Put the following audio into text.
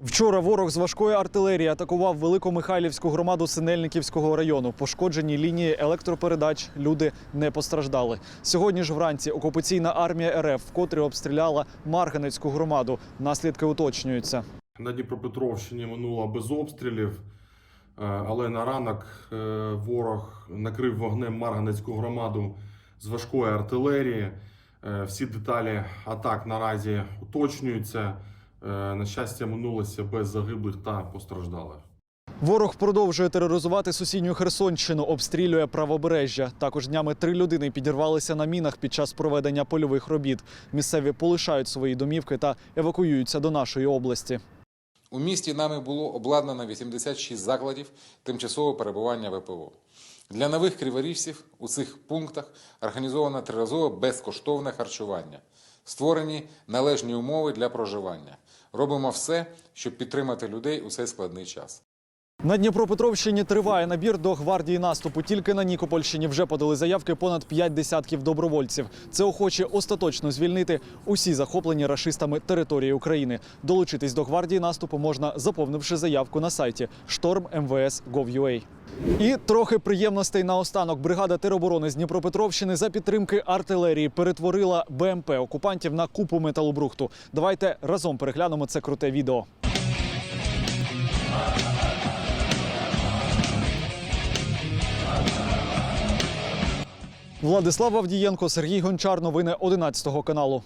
Вчора ворог з важкої артилерії атакував Великомихайлівську громаду Синельниківського району. Пошкоджені лінії електропередач. Люди не постраждали. Сьогодні ж вранці окупаційна армія РФ вкотре обстріляла Марганецьку громаду. Наслідки уточнюються. На Дніпропетровщині минуло без обстрілів, е, але на ранок е, ворог накрив вогнем Марганецьку громаду з важкої артилерії. Е, Всі деталі атак наразі уточнюються. Е, На щастя, минулося без загиблих та постраждалих. Ворог продовжує тероризувати сусідню Херсонщину, обстрілює правобережжя. Також днями три людини підірвалися на мінах під час проведення польових робіт. Місцеві полишають свої домівки та евакуюються до нашої області. У місті нами було обладнано 86 закладів тимчасового перебування ВПО. Для нових криворіжців у цих пунктах організовано триразове безкоштовне харчування. Створені належні умови для проживання. Робимо все, щоб підтримати людей у цей складний час. На Дніпропетровщині триває набір до гвардії наступу. Тільки на Нікопольщині вже подали заявки понад п'ять десятків добровольців. Це охоче остаточно звільнити усі захоплені рашистами території України. Долучитись до гвардії наступу можна, заповнивши заявку на сайті storm.mvs.gov.ua. І трохи приємностей наостанок. Бригада тероборони з Дніпропетровщини за підтримки артилерії перетворила БМП окупантів на купу металобрухту. Давайте разом переглянемо це круте відео. Владислав Авдієнко, Сергій Гончар. Новини 11 каналу.